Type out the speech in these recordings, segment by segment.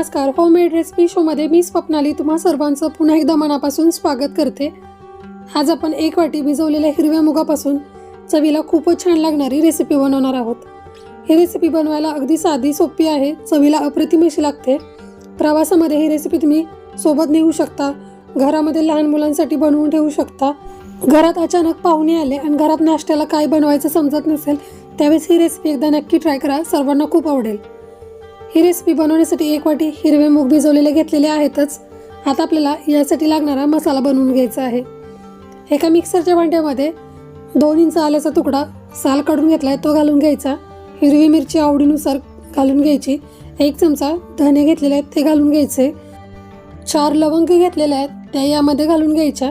नमस्कार. Homemade recipe शोमध्ये मी स्वप्नाली तुम्हा सर्वांचं पुन्हा एकदा मनापासून स्वागत करते. आज आपण एक वाटी भिजवलेल्या हिरव्या मुगापासून चवीला खूपच छान लागणारी रेसिपी बनवणार आहोत. ही रेसिपी बनवायला अगदी साधी सोपी आहे. चवीला अप्रतिम अशी लागते. प्रवासामध्ये ही रेसिपी तुम्ही सोबत नेऊ शकता. घरामध्ये लहान मुलांसाठी बनवून ठेवू शकता. घरात अचानक पाहुणे आले आणि घरात नाश्त्याला काय बनवायचं समजत नसेल त्यावेळेस ही रेसिपी एकदा नक्की ट्राय करा. सर्वांना खूप आवडेल. ही रेसिपी बनवण्यासाठी एक वाटी हिरवे मूग भिजवलेले घेतलेले आहेतच. आता आपल्याला यासाठी लागणारा मसाला बनवून घ्यायचा आहे. एका मिक्सरच्या भांड्यामध्ये दोन इंच आल्याचा तुकडा साल काढून घेतला आहे तो घालून घ्यायचा. हिरवी मिरची आवडीनुसार घालून घ्यायची. एक चमचा धने घेतलेले आहेत ते घालून घ्यायचे. चार लवंग घेतलेले आहेत त्या यामध्ये घालून घ्यायच्या.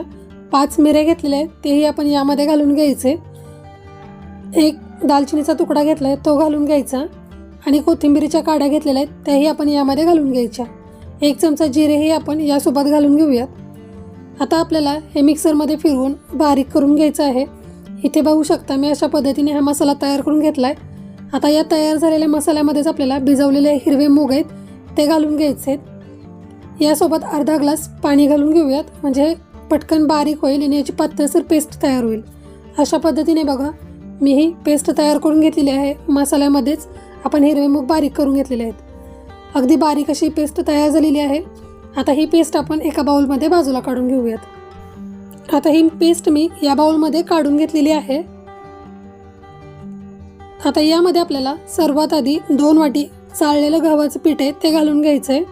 पाच मिरे घेतलेले आहेत तेही आपण यामध्ये घालून घ्यायचे. एक दालचिनीचा तुकडा घेतला आहे तो घालून घ्यायचा. आणि कोथिंबिरीच्या काड्या घेतलेल्या आहेत त्याही आपण यामध्ये घालून घ्यायच्या. एक चमचा जिरेही आपण यासोबत घालून घेऊयात. आता आपल्याला हे मिक्सरमध्ये फिरवून बारीक करून घ्यायचं आहे. इथे बघू शकता मी अशा पद्धतीने हा मसाला तयार करून घेतला आहे आता या तयार झालेल्या मसाल्यामध्येच आपल्याला भिजवलेले हिरवे मूग आहेत ते घालून घ्यायचे आहेत. यासोबत अर्धा ग्लास पाणी घालून घेऊयात म्हणजे पटकन बारीक होईल आणि याची पातळसर पेस्ट तयार होईल. अशा पद्धतीने बघा मी ही पेस्ट तयार करून घेतलेली आहे मसाल्यामध्येच. आपण हिरवे मूग बारीक करून घेतलेले आहेत. अगदी बारीक अशी पेस्ट तयार झालेली आहे. आता ही पेस्ट आपण एका बाउलमध्ये बाजूला काढून घेऊयात. आता ही पेस्ट मी या बाउलमध्ये काढून घेतलेली आहे. आता यामध्ये आपल्याला सर्वात आधी दोन वाटी चाळलेलं गव्हाचं पीठ आहे ते घालून घ्यायचं आहे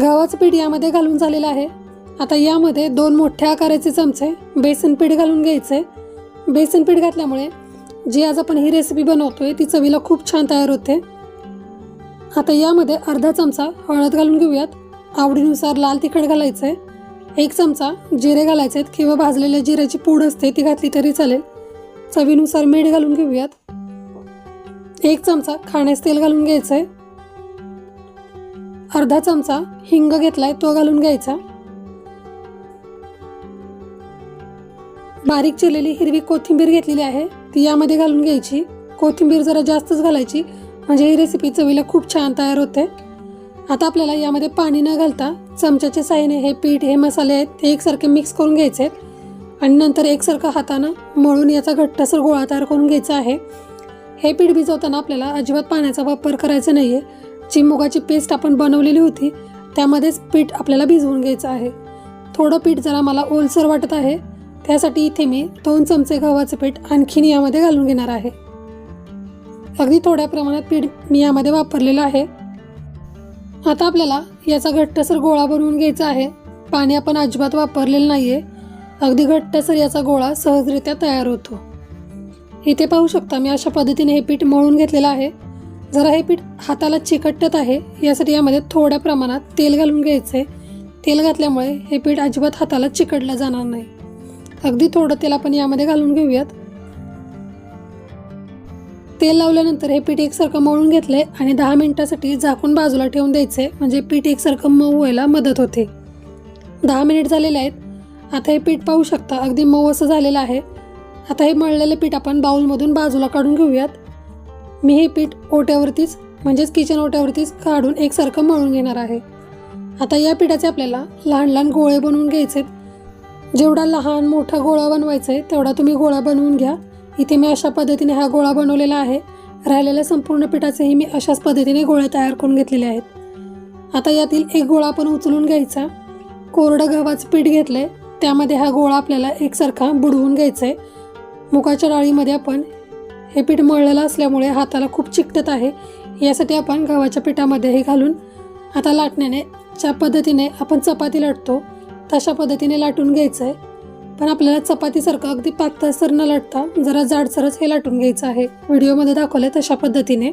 गव्हाचं पीठ यामध्ये घालून झालेलं आहे. आता यामध्ये दोन मोठ्या आकाराचे चमचे बेसन पीठ घालून घ्यायचे बेसन पीठ घातल्यामुळे जी आज आपण ही रेसिपी बनवतो आहे ती चवीला खूप छान तयार होते. आता यामध्ये अर्धा चमचा हळद घालून घेऊयात. आवडीनुसार लाल तिखट घालायचं आहे एक चमचा जिरे घालायचे आहेत किंवा भाजलेल्या जिऱ्याची पूड असते ती घातली तरी चालेल. चवीनुसार मीठ घालून घेऊयात. एक चमचा खाण्यास तेल घालून घ्यायचं आहे अर्धा चमचा हिंग घेतलाय तो घालून घ्यायचा. बारीक चिरलेली हिरवी कोथिंबीर घेतलेली आहे. ती यामध्ये घालून घ्यायची. कोथिंबीर जरा जास्तच घालायची. म्हणजे ही रेसिपी चवीला खूप छान तयार होते. आता आपल्याला यामध्ये पाणी न घालता चमच्याच्या साह्याने हे पीठ हे मसाले आहेत ते एकसारखे मिक्स करून घ्यायचे आहेत. आणि नंतर एकसारखं हातानं मळून याचा घट्टसर गोळा तयार करून घ्यायचा आहे. हे पीठ भिजवताना आपल्याला अजिबात पाण्याचा वापर करायचा नाही आहे जी मुगाची पेस्ट आपण बनवलेली होती त्यामध्येच पीठ आपल्याला भिजवून घ्यायचं आहे. थोडं पीठ जरा मला ओलसर वाटत आहे. त्यासाठी इथे मी दोन चमचे गव्हाचं पीठ आणखीन यामध्ये घालून घेणार आहे. अगदी थोड्या प्रमाणात पीठ मी यामध्ये वापरलेलं आहे. आता आपल्याला याचा घट्टसर गोळा बनवून घ्यायचा आहे. पाणी आपण अजिबात वापरलेलं नाही आहे अगदी घट्टसर याचा गोळा सहजरित्या तयार होतो. इथे पाहू शकता मी अशा पद्धतीने हे पीठ मळून घेतलेलं आहे. जरा हे पीठ हाताला चिकटत आहे यासाठी यामध्ये थोड्या प्रमाणात तेल घालून घ्यायचं आहे तेल घातल्यामुळे हे पीठ अजिबात हाताला चिकटलं जाणार नाही. अगदी थोडं तेल आपण यामध्ये घालून घेऊयात. तेल लावल्यानंतर हे पीठ एकसारखं मळून घेतले आणि दहा मिनिटासाठी झाकून बाजूला ठेवून द्यायचे. म्हणजे पीठ एकसारखं मऊ व्हायला मदत होते. दहा मिनिट झालेले आहेत. आता हे पीठ पाहू शकता अगदी मऊ असं झालेलं आहे. आता हे मळलेलं पीठ आपण बाऊलमधून बाजूला काढून घेऊयात. मी हे पीठ ओट्यावरतीच म्हणजेच किचन ओट्यावरतीच काढून एकसारखं मळून घेणार आहे. आता या पिठाचे आपल्याला लहान लहान गोळे बनवून घ्यायचे जेवढा लहान मोठा गोळा बनवायचा आहे तेवढा तुम्ही गोळा बनवून घ्या. इथे मी अशा पद्धतीने हा गोळा बनवलेला आहे. राहिलेल्या संपूर्ण पिठाचेही मी अशाच पद्धतीने गोळे तयार करून घेतलेले आहेत. आता यातील एक गोळा आपण उचलून घ्यायचा. कोरडं गव्हाचं पीठ घेतलंय. त्यामध्ये हा गोळा आपल्याला एकसारखा बुडवून घ्यायचा आहे मुगाच्या डाळीमध्ये आपण हे पीठ मळलेलं असल्यामुळे हाताला खूप चिकटत आहे. यासाठी आपण गव्हाच्या पिठामध्ये हे घालून आता लाटण्याने ज्या पद्धतीने आपण चपाती लाटतो. तशा पद्धतीने लाटून घ्यायचं आहे पण आपल्याला चपातीसारखं अगदी पातळसर न लाटता जरा जाडसरच हे लाटून घ्यायचं आहे. व्हिडिओमध्ये दाखवलं आहे तशा पद्धतीने.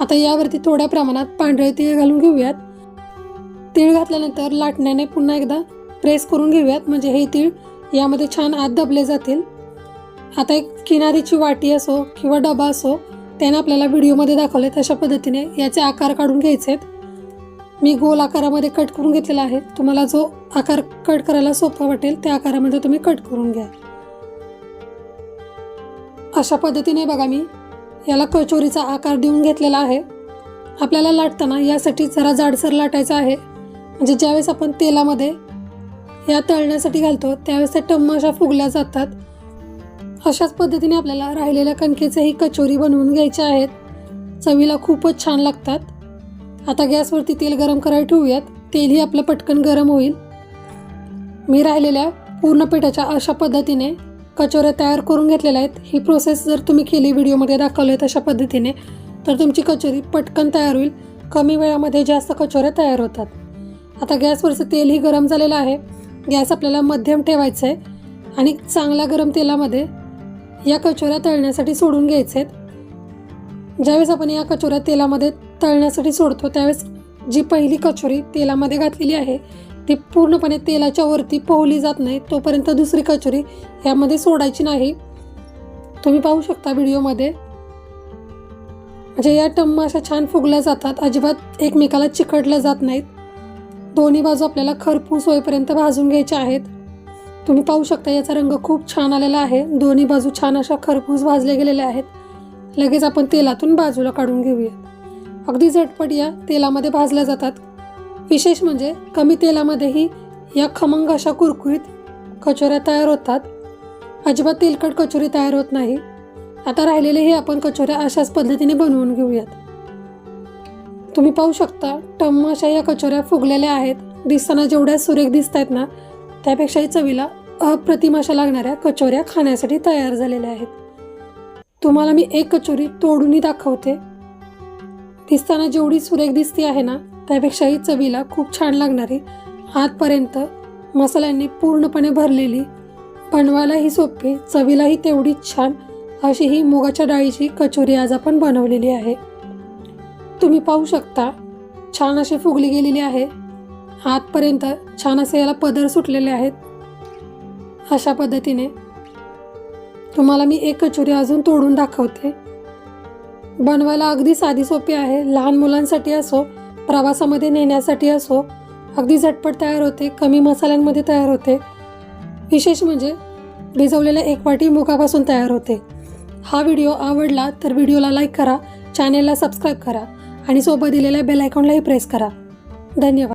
आता यावरती थोड्या प्रमाणात पांढरे तीळ घालून घेऊयात. तीळ घातल्यानंतर लाटण्याने पुन्हा एकदा प्रेस करून घेऊयात. म्हणजे हे तीळ यामध्ये छान आत दबले जातील. आता एक किनारीची वाटी असो किंवा डबा असो त्याने आपल्याला व्हिडिओमध्ये दाखवले तशा पद्धतीने याचे आकार काढून घ्यायचे आहेत मी गोल आकारामध्ये कट करून घेतलेला आहे. तुम्हाला जो आकार कट करायला सोपा वाटेल त्या आकारामध्ये तुम्ही कट करून घ्या. अशा पद्धतीने बघा मी याला कचोरीचा आकार देऊन घेतलेला आहे. आपल्याला लाटताना यासाठी जरा जाडसर लाटायचं आहे. म्हणजे ज्यावेळेस आपण तेलामध्ये या तळण्यासाठी घालतो त्यावेळेस त्या टम्म अशा फुगल्या जातात. अशाच पद्धतीने आपल्याला राहिलेल्या कणकेचे ही कचोरी बनवून घ्यायच्या आहेत. चवीला खूपच छान लागतात. आता गॅसवरती तेल गरम करायला ठेवूयात. तेलही आपलं पटकन गरम होईल. मी राहिलेल्या पूर्ण पिठाच्या अशा पद्धतीने कचोऱ्या तयार करून घेतलेल्या आहेत. ही प्रोसेस जर तुम्ही केली व्हिडिओमध्ये दाखवली तशा पद्धतीने तर तुमची कचोरी पटकन तयार होईल. कमी वेळामध्ये जास्त कचोऱ्या तयार होतात. आता गॅसवरचं तेलही गरम झालेलं आहे. गॅस आपल्याला मध्यम ठेवायचं आहे आणि चांगल्या गरम तेलामध्ये या कचोऱ्या तळण्यासाठी सोडून घ्यायचे आहेत. ज्यावेळेस आपण या कचोऱ्या तेलामध्ये तळण्यासाठी सोडतो. त्यावेळेस जी पहिली कचोरी तेलामध्ये घातलेली आहे ती पूर्णपणे तेलाच्या वरती पोहली जात नाही. तोपर्यंत दुसरी कचोरी यामध्ये सोडायची नाही. तुम्ही पाहू शकता व्हिडिओमध्ये. म्हणजे या टम्म अशा छान फुगल्या जातात. अजिबात एकमेकाला चिकटल्या जात नाहीत. दोन्ही बाजू आपल्याला खरपूस होईपर्यंत भाजून घ्यायच्या आहेत. तुम्ही पाहू शकता याचा रंग खूप छान आलेला आहे. दोन्ही बाजू छान अशा खरपूस भाजले गेलेल्या आहेत. लगेच आपण तेलातून बाजूला काढून घेऊया. अगदी झटपट या तेलामध्ये भाजल्या जातात. विशेष म्हणजे कमी तेलामध्येही या खमंग अशा कुरकुरीत कचोऱ्या तयार होतात. अजिबात तेलकट कचोरी तयार होत नाही. आता राहिलेले हे आपण कचोऱ्या अशाच पद्धतीने बनवून घेऊयात. तुम्ही पाहू शकता टम्म अशा या कचोऱ्या फुगलेल्या आहेत. दिसताना जेवढ्या सुरेख दिसत आहेत ना त्यापेक्षाही चवीला अप्रतिम अशा लागणाऱ्या कचोऱ्या खाण्यासाठी तयार झालेल्या आहेत. तुम्हाला मी एक कचोरी तोडूनही दाखवते. दिसताना जेवढी सुरेख दिसते आहे ना त्यापेक्षाही चवीला खूप छान लागणारी. आतपर्यंत मसाल्यांनी पूर्णपणे भरलेली. बनवायलाही सोपी चवीलाही तेवढीच छान. अशी ही मुगाच्या डाळीची कचोरी आज आपण बनवलेली आहे. तुम्ही पाहू शकता छान अशी फुगली गेलेली आहे. आतपर्यंत छान असे याला पदर सुटलेले आहेत. अशा पद्धतीने तुम्हाला मी एक कचोरी अजून तोडून दाखवते. बनवायला अगदी साधी सोपी आहे. लहान मुलांसाठी असो प्रवासामध्ये नेण्यासाठी असो अगदी झटपट तयार होते कमी मसाल्यांमध्ये तयार होते. विशेष म्हणजे भिजवलेल्या एक वाटी मुगापासून तयार होते. हा व्हिडिओ आवडला तर व्हिडिओला लाईक करा चॅनेलला सबस्क्राईब करा आणि सोबत दिलेल्या बेल आयकॉनलाही प्रेस करा. धन्यवाद.